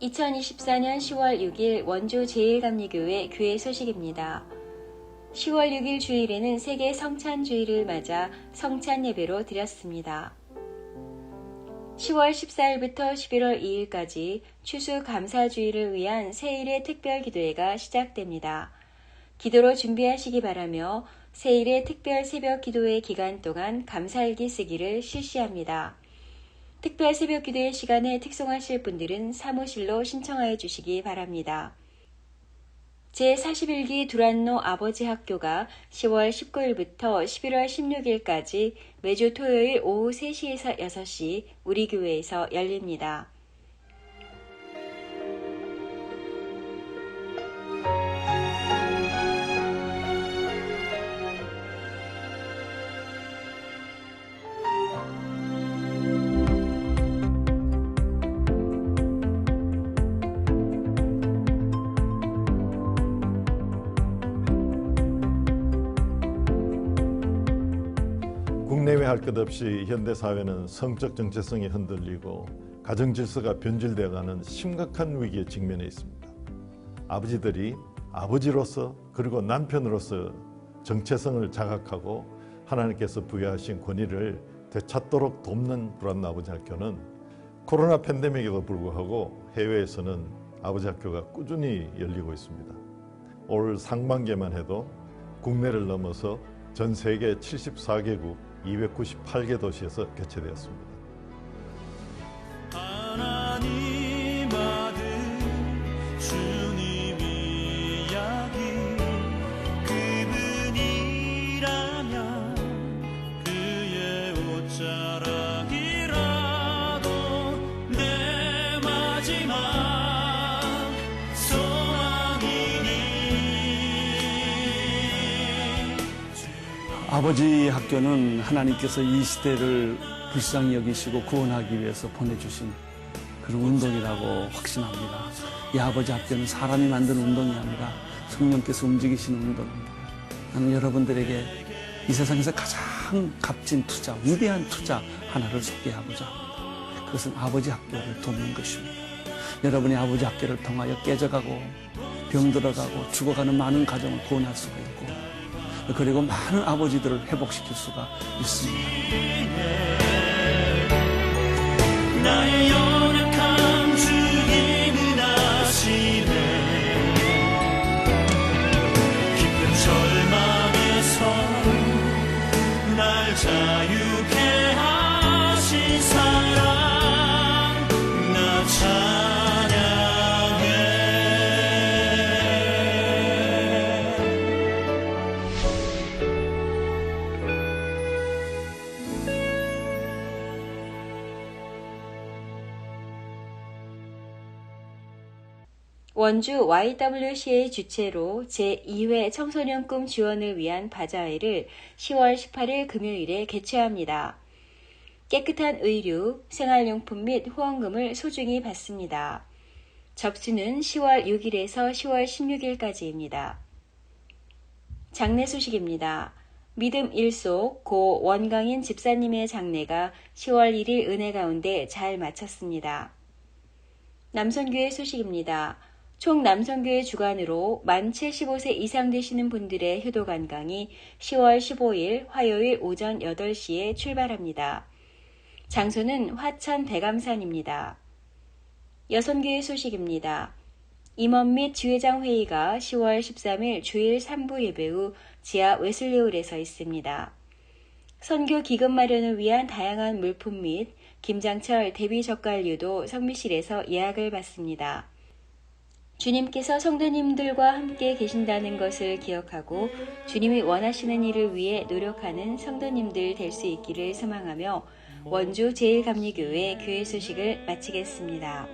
2024년 10월 6일 원주 제1감리교회 교회 소식입니다. 10월 6일 주일에는 세계 성찬주의를 맞아 성찬 예배로 드렸습니다. 10월 14일부터 11월 2일까지 추수 감사주의를 위한 세일의 특별 기도회가 시작됩니다. 기도로 준비하시기 바라며 세일의 특별 새벽 기도회 기간 동안 감사일기 쓰기를 실시합니다. 특별 새벽 기도의 시간에 특송하실 분들은 사무실로 신청하여 주시기 바랍니다. 제41기 두란노 아버지 학교가 10월 19일부터 11월 16일까지 매주 토요일 오후 3시에서 6시 우리 교회에서 열립니다. 할 것 없이 현대 사회는 성적 정체성이 흔들리고 가정 질서가 변질되어가는 심각한 위기에 직면해 있습니다. 아버지들이 아버지로서 그리고 남편으로서 정체성을 자각하고 하나님께서 부여하신 권위를 되찾도록 돕는 불안 아버지 학교는 코로나 팬데믹에도 불구하고 해외에서는 아버지 학교가 꾸준히 열리고 있습니다. 올 상반기에만 해도 국내를 넘어서 전 세계 74개국 298개 도시에서 개최되었습니다. 아버지 학교는 하나님께서 이 시대를 불쌍히 여기시고 구원하기 위해서 보내주신 그런 운동이라고 확신합니다. 이 아버지 학교는 사람이 만든 운동이 아니라 성령께서 움직이시는 운동입니다. 나는 여러분들에게 이 세상에서 가장 값진 투자, 위대한 투자 하나를 소개하고자 합니다. 그것은 아버지 학교를 돕는 것입니다. 여러분이 아버지 학교를 통하여 깨져가고 병들어가고 죽어가는 많은 가정을 구원할 수가 있고 그리고 많은 아버지들을 회복시킬 수가 있습니다. 원주 YWCA 주최로 제2회 청소년 꿈 지원을 위한 바자회를 10월 18일 금요일에 개최합니다. 깨끗한 의류, 생활용품 및 후원금을 소중히 받습니다. 접수는 10월 6일에서 10월 16일까지입니다. 장례 소식입니다. 믿음 일속 고 원강인 집사님의 장례가 10월 1일 은혜 가운데 잘 마쳤습니다. 남선교회 소식입니다. 총 남선교회 주관으로 만 75세 이상 되시는 분들의 효도 관광이 10월 15일 화요일 오전 8시에 출발합니다. 장소는 화천 대감산입니다. 여선교회 소식입니다. 임원 및 주회장 회의가 10월 13일 주일 3부 예배 후 지하 웨슬리홀에서 있습니다. 선교 기금 마련을 위한 다양한 물품 및 김장철 대비 젓갈류도 성미실에서 예약을 받습니다. 주님께서 성도님들과 함께 계신다는 것을 기억하고 주님이 원하시는 일을 위해 노력하는 성도님들 될 수 있기를 소망하며 원주 제1감리교회 교회 소식을 마치겠습니다.